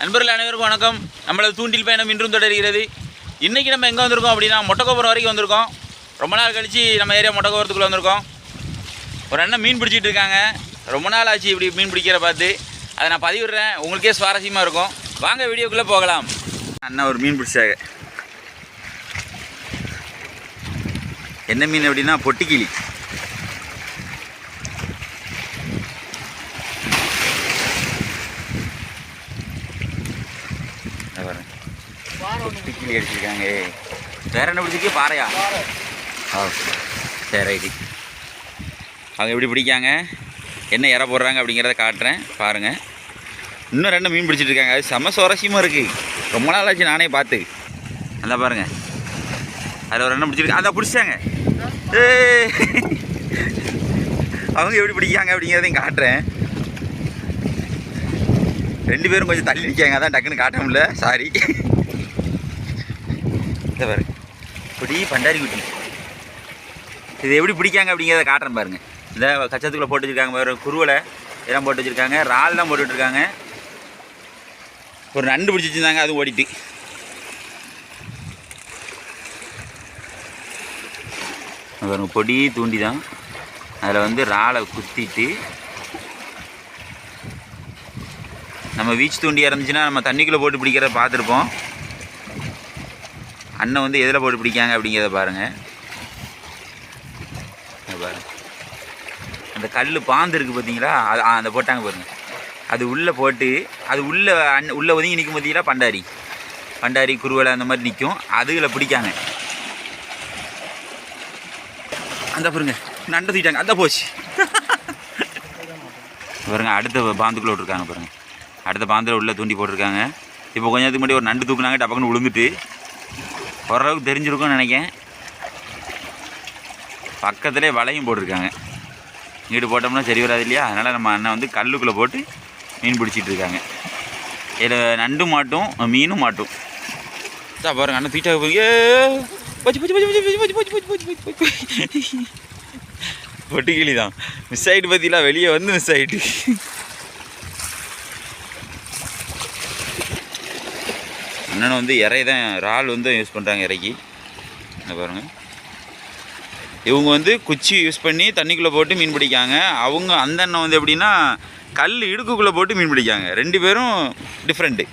நண்பர்கள் அனைவருக்கும் வணக்கம். நம்மளது தூண்டில் பயணம் இன்றும் தொடர்கிறது. இன்றைக்கி நம்ம எங்கே வந்திருக்கோம் அப்படின்னா மொட்டக்கோபுரம் வரைக்கும் வந்திருக்கோம். ரொம்ப நாள் கழித்து நம்ம ஏரியா மொட்டக்கோபுரத்துக்குள்ளே வந்திருக்கோம். ஒரு அண்ணன் மீன் பிடிச்சிட்டு இருக்காங்க. ரொம்ப நாள் ஆச்சு இப்படி மீன் பிடிக்கிற பார்த்து. அதை நான் பதிவிடுறேன். உங்களுக்கே சுவாரஸ்யமாக இருக்கும். வாங்க வீடியோக்குள்ளே போகலாம். அண்ணன் ஒரு மீன் பிடிச்சாங்க. என்ன மீன் அப்படின்னா பொட்டிக்கிளி. பாருங்க. பொட்டிக்கிளி அடிச்சிருக்காங்க. வேற என்ன பிடிச்சிருக்கே? பாறையா? ஆ சரி ரைட்டு அவங்க எப்படி பிடிக்காங்க? என்ன இற போடுறாங்க அப்படிங்கிறத காட்டுறேன். பாருங்கள் இன்னும் ரெண்டு மீன் பிடிச்சிட்டு இருக்காங்க. அது செம சுவாரஸ்யமாக இருக்குது ரொம்ப நாள் ஆச்சு நானே பார்த்து. நல்லா பாருங்கள் அதில் ஒரு ரெண்டு பிடிச்சிருக்கு. அதை பிடிச்சாங்க. ஏ அவங்க எப்படி பிடிக்காங்க அப்படிங்கிறதையும் காட்டுறேன். ரெண்டு பேரும் கொஞ்சம் தள்ளி நிற்காங்க அதான் டக்குன்னு காட்ட முடியல. சாரி இதை பாருங்க இப்படி பண்டாரி குட்டி. இது எப்படி பிடிக்காங்க அப்படிங்கிறத காட்டுறேன் பாருங்க. இந்த கச்சத்துக்குள்ளே போட்டு வச்சுருக்காங்க. பாரு குருவலை இதெல்லாம் போட்டு வச்சுருக்காங்க. இறால் தான் போட்டுட்டு இருக்காங்க ஒரு நண்டு பிடிச்சி வச்சுருந்தாங்க. அது ஓடிட்டு. பொடி தூண்டி தான் அதில் வந்து இறாலை குத்திட்டு நம்ம வீச்சு தூண்டி இருந்துச்சுன்னா நம்ம தண்ணிக்குள்ளே போட்டு பிடிக்கிறத பார்த்துருப்போம். அண்ணன் வந்து எதில் போட்டு பிடிக்காங்க அப்படிங்கிறத பாருங்கள் இங்க பாருங்க. அந்த கல் பாந்து இருக்குது பார்த்தீங்களா? அது அந்த போட்டாங்க பாருங்கள் அது உள்ளே போட்டு அது உள்ளே அன் உள்ளே ஒதுங்கி நிற்கும் பார்த்தீங்களா? பண்டாரி. பண்டாரி குருவலை அந்த மாதிரி நிற்கும் அதுகளை பிடிக்காங்க. அந்த பாருங்க. நண்டை தூக்கிட்டாங்க. அந்த போச்சு. பாருங்க அடுத்த பாந்துக்குள்ளே விட்ருக்காங்க பாருங்கள் அடுத்த பாந்தில் உள்ளே தூண்டி போட்டிருக்காங்க. இப்போ கொஞ்ச நேரத்துக்கு முன்னாடி ஒரு நண்டு தூக்குனாங்க டப்பக்குன்னு விழுந்துட்டு ஓரளவுக்கு தெரிஞ்சிருக்கும்னு நினைக்கேன் பக்கத்துலேயே வலையும் போட்டிருக்காங்க. இங்கிட்டு போட்டோம்னா சரி வராது இல்லையா? அதனால் நம்ம அண்ணன் வந்து கல்லுக்குள்ளே போட்டு மீன் பிடிச்சிட்டு இருக்காங்க. இதில் நண்டு மாட்டும் மீனும் மாட்டும். தான் பாருங்க அண்ணன் தீட்டாக போய் போச்சு போச்சு போச்சு போச்சு போச்சு போச்சு போச்சு போச்சு போச்சு போச்சு. பொட்டுக்கிளி தான். மிஸ் ஆகிட்டு பார்த்தீங்களா வெளியே வந்து மிஸ் ஆகிட்டு அண்ணனை வந்து இறை தான் இறால் வந்து யூஸ் பண்ணுறாங்க இறைக்கு. இங்க பாருங்கள் இவங்க வந்து குச்சி யூஸ் பண்ணி தண்ணிக்குள்ளே போட்டு மீன் பிடிக்காங்க. அவங்க அந்த அண்ணன் வந்து எப்படின்னா கல் இடுக்குக்குள்ளே போட்டு மீன் பிடிக்காங்க. ரெண்டு பேரும் டிஃப்ரெண்ட்டு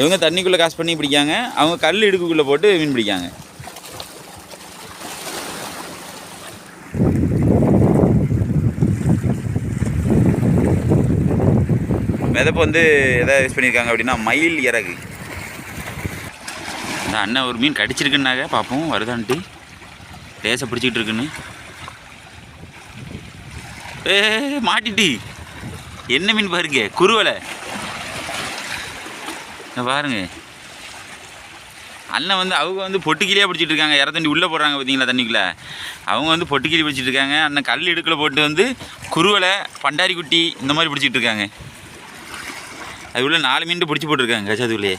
இவங்க தண்ணிக்குள்ளே காசு பண்ணி பிடிக்காங்க. அவங்க கல் இடுக்குக்குள்ளே போட்டு மீன் பிடிக்காங்க. மிதப்பு வந்து எதை யூஸ் பண்ணியிருக்காங்க அப்படின்னா மயில் இறகு. அண்ணன் ஒரு மீன் கடிச்சிருக்குன்னாங்க பார்ப்போம் வருதான்ட்டு லேசை பிடிச்சிக்கிட்டு இருக்குன்னு. ஏ மாட்டிட்டு. என்ன மீன் பாருங்க குருவலை பாருங்க. அண்ணன் வந்து அவங்க வந்து பொட்டுக்கிளியாக பிடிச்சிட்டு இருக்காங்க. இற தண்ணி உள்ளே போடுறாங்க பார்த்தீங்களா தண்ணிக்குள்ளே? அவங்க வந்து பொட்டுக்கிளி பிடிச்சிட்டு இருக்காங்க. அண்ணன் கல் இடுக்கில் போட்டு வந்து குருவலை பண்டாரிக்குட்டி இந்த மாதிரி பிடிச்சிட்டு இருக்காங்க. அது உள்ள நாலு மீன் பிடிச்சி போட்டிருக்காங்க கஜாதுக்குள்ளேயே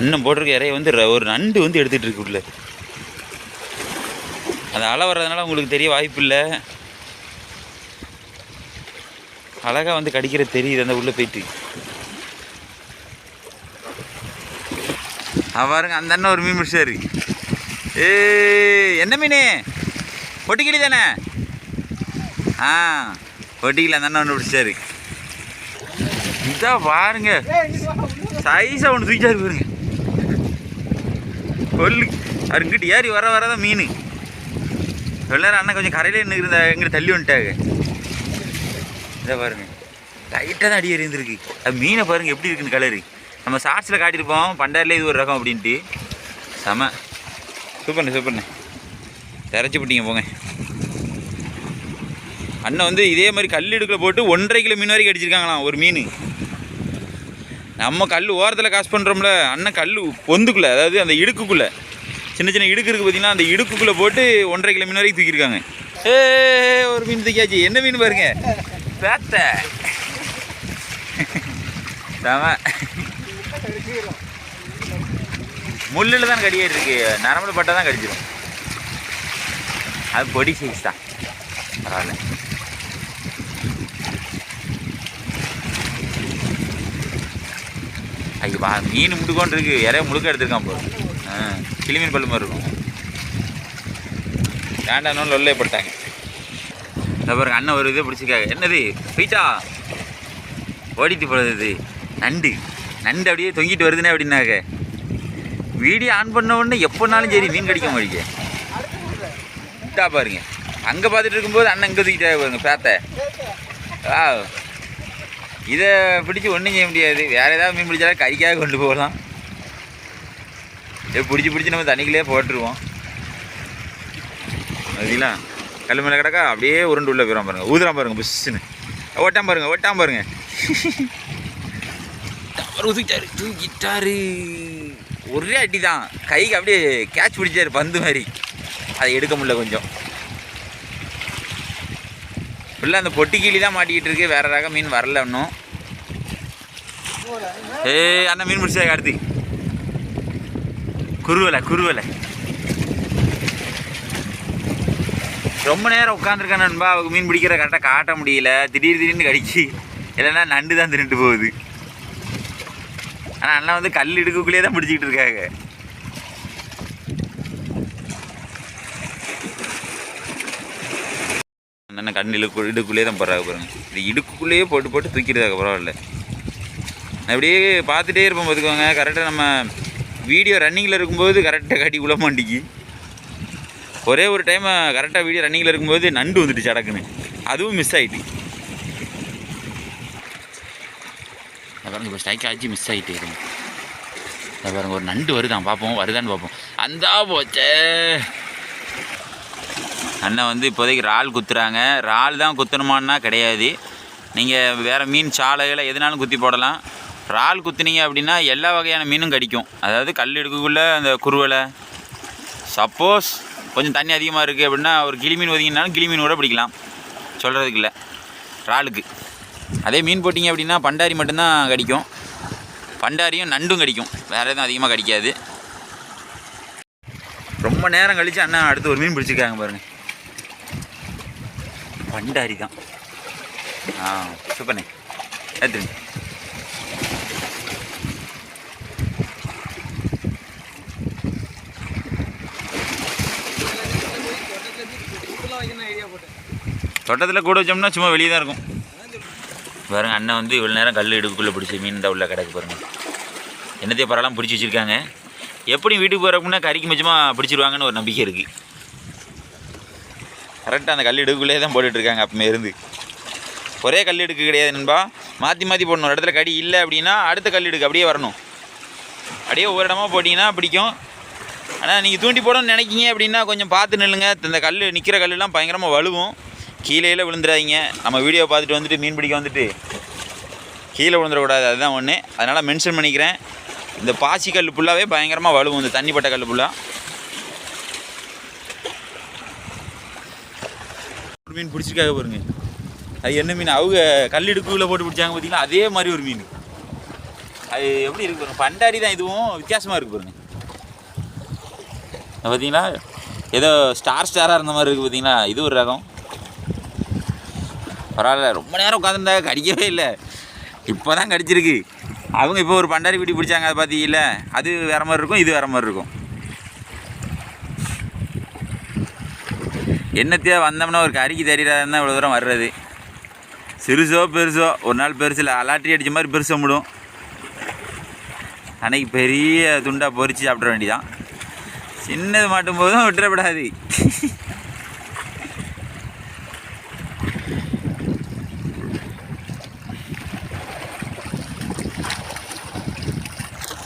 அண்ணன் போட்டிருக்க இறைய வந்து ஒரு நண்டு வந்து எடுத்துகிட்டு இருக்கு உள்ள. அது அலை வர்றதுனால உங்களுக்கு தெரிய வாய்ப்பு இல்லை. அழகாக வந்து கடிக்கிற தெரியுது அந்த உள்ளே போயிட்டு. பாருங்க அந்த அண்ணன் ஒரு மீன் பிடிச்சாரு. ஏ என்ன மீன்? பொட்டிக்கிளி தானே? ஆ பொட்டிக்கிளி அந்த அண்ணன் ஒன்று பிடிச்சாரு. இதான் பாருங்க. சைஸாக ஒன்று தூக்கிட்டாரு பாருங்க. கொல்லு அவர் இங்கிட்டு ஏறி வர வரதான் மீன். எல்லாரும் அண்ணன் கொஞ்சம் கரையில் நின்று இருந்தா எங்கிட்ட தள்ளி வந்துட்டாங்க. இதை பாருங்க. லைட்டாக தான் அடி எறிந்துருக்கு. அது மீனை பாருங்கள் எப்படி இருக்குன்னு கலரு நம்ம ஷார்ட்ஸில் காட்டியிருப்போம் பண்டாரில் இது ஒரு ரகம் அப்படின்ட்டு. செம. சூப்பர்ண்ணே சூப்பர்ண்ணே திரைச்சி விட்டீங்க போங்க. அண்ணன் வந்து இதே மாதிரி கல் இடுக்கில் போட்டு ஒன்றரை கிலோ மீன் வரைக்கும் அடிச்சிருக்காங்களாம் ஒரு மீன். நம்ம கல் ஓரத்தில் காசு பண்ணுறோம்ல அண்ணன் கல் பொந்துக்குள்ளே அதாவது அந்த இடுக்குக்குள்ளே. சின்ன சின்ன இடுக்கு இருக்குது பார்த்தீங்கன்னா அந்த இடுக்குக்குள்ளே போட்டு ஒன்றரை கிலோ மீன் வரைக்கும் தூக்கியிருக்காங்க. ஏ ஒரு மீன் தூக்கியாச்சு. என்ன மீன் பாருங்க? பேத்த. முள்ளில் தான் கடியாட்டு இருக்கு. நரம்புல பட்டை தான் கடிச்சிடும் அது பொடி சைஸ் தான். பரவாயில்ல. அங்கே பா மீன் முடுக்கோன்னு இருக்கு இறைய முழுக்க எடுத்துருக்கான் போ ஆ கிளிமீன் பல்லு மாதிரி இருக்கும். வேண்டாம் லொல்லே போட்டாங்க. அப்புறம் பாருங்க அண்ணன் ஒரு இதே பிடிச்சிருக்காங்க என்னது? போயிட்டா? ஓடிட்டு போகிறது இது. நண்டு. நண்டு அப்படியே தொங்கிட்டு வருதுனே அப்படின்னாக்க வீடியோ ஆன் பண்ண உடனே எப்போனாலும் சரி மீன் கிடைக்க மாட்டேங்க. இட்டா பாருங்க. அங்கே பார்த்துட்டு இருக்கும்போது அண்ணன் இங்கே தூக்கிட்டே பாருங்க பேத்த. ஆ. இதை பிடிச்சி ஒன்றும் செய்ய முடியாது. வேறு ஏதாவது மீன் பிடிச்சாலும் கைக்காக கொண்டு போகலாம். இதை பிடிச்சி பிடிச்சி நம்ம தண்ணிக்குள்ளே போட்டுருவோம். அதுங்களா கல் மேலே கிடக்கா அப்படியே உருண்டு உள்ளே போயிடும் பாருங்கள் ஊதுறான் பாருங்க புஷ்ஷுன்னு. ஓட்டாம் பாருங்க ஓட்டாம் பாருங்க. அவர் தூக்கிட்டாரு. ஒரே அடி தான் கைக்கு அப்படியே கேட்ச் பிடிச்சாரு பந்து மாதிரி. அதை எடுக்க முடியல கொஞ்சம். ஃபுல்லாக அந்த பொட்டி கீழி தான் மாட்டிக்கிட்டு இருக்கு. வேற ரக மீன் வரல இன்னும். ஏய் அண்ணன் மீன் முடிச்சா அடுத்து குருவலை குருவலை ரொம்ப நேரம் உட்காந்துருக்கேன் நண்பா. அவங்க மீன் பிடிக்கிற கரெக்டாக காட்ட முடியல. திடீர் திடீர்னு கடிச்சு இல்லைன்னா நண்டு தான் திருட்டு போகுது. ஆனால் அண்ணா வந்து கல் இடுக்குள்ளேயே தான் பிடிச்சிக்கிட்டு இருக்காங்க. தண்ணி இழுக்கு இடுக்குள்ளேயே தான் போடுறாங்க பாருங்க. இது இடுக்குள்ளேயே போட்டு போட்டு தூக்கிடுறாங்க பரவாயில்ல. நான் அப்படியே பார்த்துட்டே இருப்போம் பார்த்துக்கோங்க. கரெக்டாக நம்ம வீடியோ ரன்னிங்கில் இருக்கும்போது கரெக்டாக கட்டி உள்ள மாட்டிக்கு ஒரே ஒரு டைம் கரெக்டாக வீடியோ ரன்னிங்கில் இருக்கும்போது நண்டு வந்துட்டு சடக்குன்னு அதுவும் மிஸ் ஆகிட்டு பாருங்க இப்போ ஸ்ட்ரைக் ஆச்சு மிஸ் ஆகிட்டே இருங்க பாருங்க ஒரு நண்டு வருதான் பார்ப்போம் வருதான்னு பார்ப்போம். அந்தா போச்சே. அண்ணன் வந்து இப்போதைக்கு இறால் குத்துறாங்க. இறால் தான் குத்தணுமான்னா கிடையாது. நீங்கள் வேறு மீன் சாலைகளை எதுனாலும் குத்தி போடலாம். இறால் குத்துனீங்க அப்படின்னா எல்லா வகையான மீனும் கடிக்கும். அதாவது கல் எடுக்கக்குள்ளே அந்த குருவலை சப்போஸ் கொஞ்சம் தண்ணி அதிகமாக இருக்குது அப்படின்னா ஒரு கிளி மீன் ஒதுங்கினாலும் கிளி மீன் கூட பிடிக்கலாம். சொல்கிறதுக்கு இல்லை. இறாலுக்கு. அதே மீன் போட்டிங்க அப்படின்னா பண்டாரி மட்டும்தான் கடிக்கும். பண்டாரியும் நண்டும் கடிக்கும். வேறு எதுவும் அதிகமாக கடிக்காது. ரொம்ப நேரம் கழித்து அண்ணா அடுத்து ஒரு மீன் பிடிச்சிருக்காங்க பாருங்கள் பண்டாரி தான். ஆ சூப்பர்ண்ணே. எடுத்துருங்க தோட்டத்தில் கூட வச்சோம்னா சும்மா வெளியே தான் இருக்கும். பாருங்கள் அண்ணன் வந்து இவ்வளோ நேரம் கல் இடுக்குள்ளே பிடிச்சி மீன் தான் உள்ள கிடக்கு பாருங்கள் என்னத்தையே பரவாயில்ல பிடிச்சி வச்சுருக்காங்க. எப்படி வீட்டுக்கு போகிறப்பனா கறிக்கு மிச்சமாக பிடிச்சிருவாங்கன்னு ஒரு நம்பிக்கை இருக்குது கரெக்டாக அந்த கல்லிடுக்குள்ளே தான் போட்டுட்ருக்காங்க அப்பமே இருந்து. ஒரே கல்லிடுக்கு கிடையாது நண்பா. மாற்றி மாற்றி போடணும். ஒரு இடத்துல கடி இல்லை அப்படின்னா அடுத்த கல்லிடுக்கு அப்படியே வரணும். அப்படியே ஒவ்வொரு இடமா போட்டிங்கன்னா பிடிக்கும். ஆனால் நீங்கள் தூண்டி போடணும்னு நினைக்கிங்க அப்படின்னா கொஞ்சம் பார்த்து நில்லுங்க. இந்த கல் நிற்கிற கல்லுலாம் பயங்கரமாக வலுவும் கீழேயில் விழுந்துடாதீங்க. நம்ம வீடியோ பார்த்துட்டு வந்துட்டு மீன் பிடிக்க வந்துட்டு கீழே விழுந்துடக்கூடாது. அதுதான் ஒன்று அதனால் மென்ஷன் பண்ணிக்கிறேன். இந்த பாசி கல் ஃபுல்லாகவே பயங்கரமாக வலுவும் இந்த தண்ணிப்பட்ட கல் ஃபுல்லாக ஒரு மீன் பிடிச்சிருக்காங்க பாருங்க. அது என்ன மீன்? அவங்க கல் போட்டு பிடிச்சாங்க பார்த்தீங்களா அதே மாதிரி ஒரு மீன். அது எப்படி இருக்கு பாருங்க? பண்டாரி தான் இதுவும் வித்தியாசமாக இருக்கு பாருங்க. பார்த்தீங்களா ஏதோ ஸ்டார் ஸ்டாராக இருந்த மாதிரி இருக்குது பார்த்தீங்களா இது ஒரு ரகம். பரவாயில்ல ரொம்ப நேரம் உட்காந்துருந்தா கடிக்கவே இல்லை. இப்போ தான் கடிச்சிருக்கு. அவங்க இப்போ ஒரு பண்டாரி பிடி பிடிச்சாங்க அதை பார்த்தீங்கல்ல அது வேறு மாதிரி இருக்கும் இது வேறு மாதிரி இருக்கும். என்னத்தையோ வந்தோம்னா ஒரு கறிக்கு தெரியாதான் இவ்வளோ தூரம் வர்றது. சிறுசோ பெருசோ ஒரு நாள் பெருசில் அலாட்டி அடித்த மாதிரி பெருசு முடும். அன்னைக்கு பெரிய துண்டாக பொறிச்சு சாப்பிட வேண்டியதான் சின்னது மாட்டும் போதும் விட்டுறப்படாது.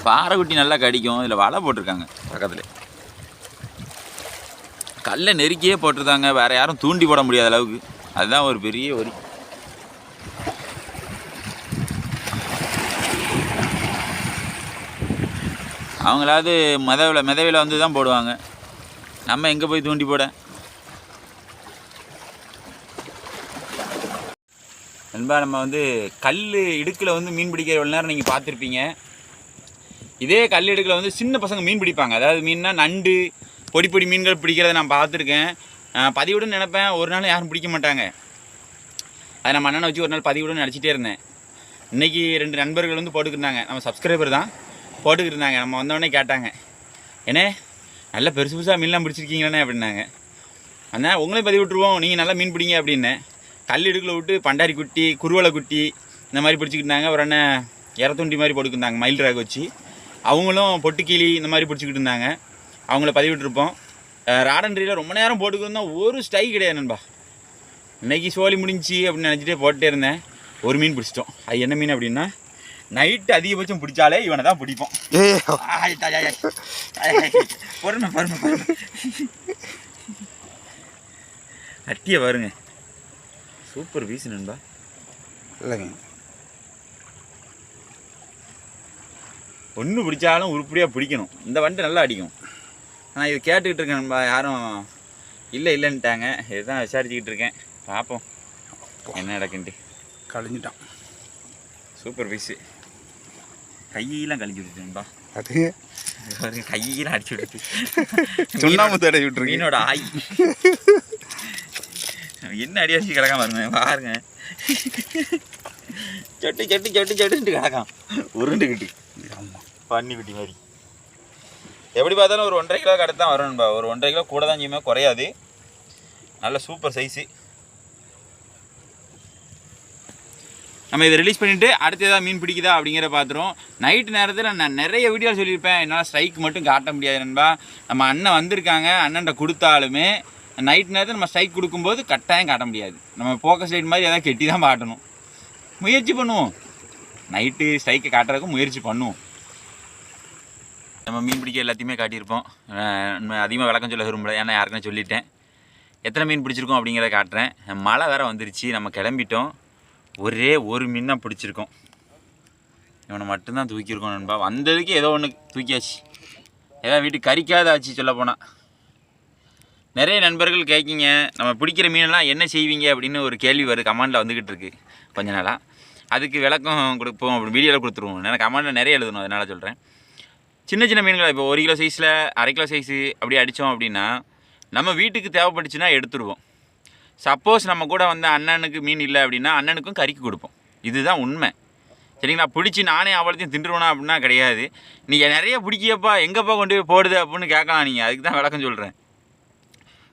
பாறைக்குட்டி நல்லா கடிக்கும். இதில் வலை போட்டிருக்காங்க பக்கத்தில். கல்லை நெருக்கியே போட்டிருந்தாங்க வேறு யாரும் தூண்டி போட முடியாத அளவுக்கு. அதுதான் ஒரு பெரிய வரி. அவங்களாவது மிதவில் மிதவில் வந்து தான் போடுவாங்க. நம்ம எங்கே போய் தூண்டி போட? நண்பா நம்ம வந்து கல் இடுக்கில் வந்து மீன் பிடிக்கிற எவ்வளோ நேரம் நீங்கள் பார்த்துருப்பீங்க. இதே கல் இடுக்கில் வந்து சின்ன பசங்க மீன் பிடிப்பாங்க. அதாவது மீன்னா நண்டு பொடி பொடி மீன்கள் பிடிக்கிறத நான் பார்த்துருக்கேன். அஹ் பதிவிடுன்னு நினைப்பேன். ஒரு நாள் யாரும் பிடிக்க மாட்டாங்க. அதை நம்ம அண்ணனை வச்சு ஒரு நாள் பதிவிடுன்னு நினச்சிட்டே இருந்தேன். இன்றைக்கி ரெண்டு நண்பர்கள் வந்து போட்டுக்கிருந்தாங்க நம்ம சப்ஸ்கிரைபர் தான். போட்டுக்கிருந்தாங்க நம்ம வந்தோடனே கேட்டாங்க. ஏன்னே நல்லா பெருசு பெருசாக மீன்லாம் பிடிச்சிருக்கீங்களே அப்படின்னாங்க. அண்ணா உங்களையும் பதிவு விட்டுருவோம். நீங்கள் நல்லா மீன் பிடிங்க அப்படின்னேன் கல் இடுக்கில் விட்டு பண்டாரி குட்டி குருவலை குட்டி இந்த மாதிரி பிடிச்சிக்கிட்டாங்க. ஒரு அண்ணன் இறத்துண்டி மாதிரி போட்டுக்கிருந்தாங்க மயில் ராக வச்சு. அவங்களும் பொட்டுக்கிளி இந்த மாதிரி பிடிச்சிக்கிட்டு இருந்தாங்க. அவங்கள பதிவிட்டிருப்போம். ராடன்ட்ரியில் ரொம்ப நேரம் போட்டுக்கிருந்தோம் ஒரு ஸ்டை கிடையாது நண்பா. இன்னைக்கு சோலி முடிஞ்சி அப்படின்னு நினச்சிட்டே போட்டுட்டே இருந்தேன். ஒரு மீன் பிடிச்சிட்டோம். அது என்ன மீன் அப்படின்னா நைட்டு அதிகபட்சம் பிடிச்சாலே இவனை தான் பிடிப்போம். பொறுமை பொறுமை பொறுமை. அட்டிய பாருங்க. சூப்பர் பீஸ் நண்பா. இல்லைங்க. ஒன்று பிடிச்சாலும் உருப்படியாக பிடிக்கணும். இந்த வண்டு நல்லா அடிக்கும். ஆனால் இது கேட்டுக்கிட்டு இருக்கேன் நண்பா. யாரும் இல்லை இல்லைன்ட்டாங்க. இதுதான் விசாரிச்சுக்கிட்டு இருக்கேன். பார்ப்போம் என்ன நடக்குன்ட்டு. கழிஞ்சிட்டான் சூப்பர் பீஸு கையெல்லாம் கழிஞ்சு விட்டுட்டு நண்பா. அது? கையெல்லாம் அடிச்சு விட்டுட்டு சுண்ணாம்பு தடவி விட்டுருக்கீங்க. மீனோட ஆய். என்ன அடி அடிச்சு கிடக்காம பாருங்க பாருங்க. சொட்டு சொட்டு சொட்டு சொட்டுன்ட்டு கிடக்கான் உருண்டுக்கிட்டு ஆமாம் பண்ணி குட்டி மாதிரி. எப்படி பார்த்தாலும் ஒரு ஒன்றரை கிலோ கடை தான் வரும்பா ஒரு ஒன்றரை கிலோ கூட தான் செய்யுமே குறையாது. நல்ல சூப்பர் சைஸு நம்ம இதை ரிலீஸ் பண்ணிவிட்டு அடுத்து எதாவது மீன் பிடிக்குதா அப்படிங்கிற பார்த்துருவோம். நைட்டு நேரத்தில் நான் நிறைய வீடியோ சொல்லியிருப்பேன். என்னால் ஸ்ட்ரைக் மட்டும் காட்ட முடியாது நண்பா. நம்ம அண்ணன் வந்திருக்காங்க. அண்ணன்ட்ட கொடுத்தாலுமே நைட் நேரத்தில் நம்ம ஸ்ட்ரைக் கொடுக்கும்போது கட்டாயம் காட்ட முடியாது. நம்ம போக்கஸ் லைட் மாதிரி எதாவது கெட்டி தான் காட்டணும். முயற்சி பண்ணுவோம். நைட்டு ஸ்ட்ரைக்கை காட்டுறதுக்கு முயற்சி பண்ணுவோம். நம்ம மீன் பிடிக்க எல்லாத்தையுமே காட்டியிருப்போம். நம்ம அதிகமாக விளக்கம் சொல்ல விரும்பல. ஏன்னா யாருக்குன்னு சொல்லிட்டேன். எத்தனை மீன் பிடிச்சிருக்கோம் அப்படிங்கிறத காட்டுறேன். மழை வேறு வந்துருச்சு. நம்ம கிளம்பிட்டோம். ஒரே ஒரு மீன் பிடிச்சிருக்கோம். இவனை மட்டும்தான் தூக்கியிருக்கோம் நண்பா. வந்ததுக்கு ஏதோ ஒன்று தூக்கியாச்சு. ஏதோ வீட்டுக்கு கறிக்காத ஆச்சு சொல்ல போனால் நிறைய நண்பர்கள் கேட்கிங்க நம்ம பிடிக்கிற மீனெல்லாம் என்ன செய்வீங்க அப்படின்னு ஒரு கேள்வி வருது. கமெண்டில் வந்துக்கிட்டு இருக்கு. கொஞ்ச நாளாக அதுக்கு விளக்கம் கொடுப்போம் அப்படி வீடியோவில் கொடுத்துருவோம். ஏன்னா கமெண்டில் நிறைய எழுதணும் அதனால் சொல்கிறேன் சின்ன சின்ன மீன்களை இப்போ ஒரு கிலோ சைஸில் அரை கிலோ சைஸு அப்படி அடித்தோம் அப்படின்னா நம்ம வீட்டுக்கு தேவைப்பட்டுச்சுன்னா எடுத்துருவோம். சப்போஸ் நம்ம கூட வந்த அண்ணனுக்கு மீன் இல்லை அப்படின்னா அண்ணனுக்கும் கறிக்கு கொடுப்போம். இதுதான் உண்மை. சரிங்களா? பிடிச்சி நானே அவ்வளோத்தையும் தின்றுவேனா அப்படின்னா கிடையாது. நீங்கள் நிறைய பிடிக்கியப்பா எங்கேப்பா கொண்டு போய் போடுது அப்படின்னு கேட்கலாம் நீங்கள் அதுக்கு தான் விளக்கம் சொல்கிறேன்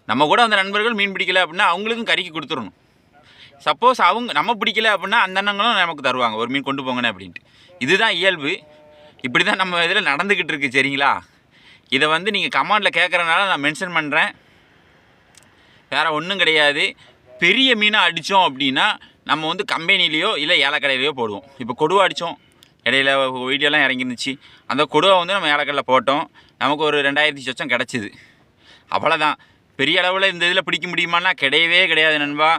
நம்ம கூட அந்த நண்பர்கள் மீன் பிடிக்கல அப்படின்னா அவங்களுக்கும் கறிக்கு கொடுத்துடணும் சப்போஸ் அவங்க நம்ம பிடிக்கல அப்படின்னா அந்த அண்ணங்களும் நமக்கு தருவாங்க. ஒரு மீன் கொண்டு போங்கண்ணே அப்படின்ட்டு. இதுதான் இயல்பு. இப்படி தான் நம்ம இதில் நடந்துக்கிட்டு இருக்குது சரிங்களா? இதை வந்து நீங்கள் கமாண்டில் கேட்குறனால நான் மென்ஷன் பண்ணுறேன் வேறு ஒன்றும் கிடையாது. பெரிய மீனை அடித்தோம் அப்படின்னா நம்ம வந்து கம்பெனிலேயோ இல்லை ஏலக்கடையிலையோ போடுவோம். இப்போ கொடுவா அடித்தோம் இடையில வீடியோலாம் இறங்கிருந்துச்சு. அந்த கொடுவை வந்து நம்ம ஏலக்கடையில் போட்டோம். நமக்கு ஒரு ரெண்டாயிரத்தி சொச்சம் கிடச்சிது. அவ்வளோதான் பெரிய அளவில் இந்த இதில் பிடிக்க முடியுமான்னா கிடையவே கிடையாது நண்பா.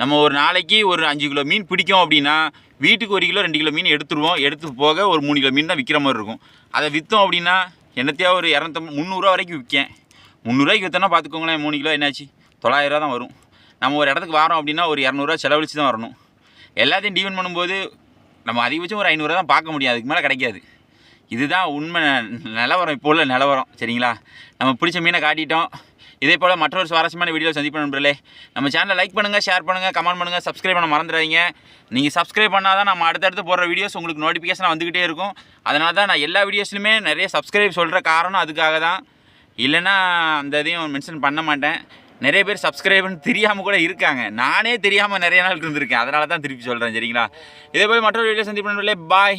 நம்ம ஒரு நாளைக்கு ஒரு அஞ்சு கிலோ மீன் பிடிக்கும் அப்படின்னா வீட்டுக்கு ஒரு கிலோ ரெண்டு கிலோ மீன் எடுத்துருவோம். எடுத்து போக ஒரு மூணு கிலோ மீன் தான் விற்கிற மாதிரி இருக்கும். அதை விற்றோம் அப்படின்னா என்னத்தையா ஒரு இரநூத்தம்பது முந்நூறுரூவா வரைக்கும் விற்கேன். முந்நூறுரூவாய்க்கு விற்றோன்னா பார்த்துக்கோங்களேன் மூணு கிலோ என்னாச்சு? தொள்ளாயிரரூவா தான் வரும். நம்ம ஒரு இடத்துக்கு வரோம் அப்படின்னா ஒரு இரநூறுவா செலவழிச்சு தான் வரணும். எல்லாத்தையும் டீவன் பண்ணும்போது நம்ம அதிகபட்சம் ஒரு ஐநூறுரூவா தான் பார்க்க முடியும். அதுக்கு மேலே கிடைக்காது. இதுதான் உண்மை நிலவரம் இப்போ உள்ள நிலவரம். சரிங்களா? நம்ம பிடிச்ச மீனை காட்டிட்டோம். இதே போல் மற்றொரு சுவாரஸ்யமான வீடியோ சந்திப்போம் நண்பர்களே. நம்ம சேனலை லைக் பண்ணுங்கள் ஷேர் பண்ணுங்கள் கமெண்ட் பண்ணுங்கள் சப்ஸ்கிரைப் பண்ண மறந்துடாதீங்க. நீங்கள் சப்ஸ்கிரைப் பண்ணால் தான் நம்ம அடுத்தடுத்து போடுற வீடியோஸ் உங்களுக்கு நோட்டிஃபிகேஷன் வந்துக்கிட்டே இருக்கும். அதனால தான் நான் எல்லா வீடியோஸ்லையுமே நிறைய சப்ஸ்கிரைப் சொல்கிற காரணம் அதுக்காக தான். இல்லைன்னா அந்த இதையும் மென்ஷன் பண்ண மாட்டேன். நிறைய பேர் சப்ஸ்கிரைப்னு தெரியாமல் கூட இருக்காங்க. நானே தெரியாமல் நிறைய நாள் இருந்திருக்கேன். அதனால தான் திருப்பி சொல்கிறேன் சரிங்களா? இதே போய் மற்றொரு வீடியோ சந்திப்போம் நண்பர்களே. பாய்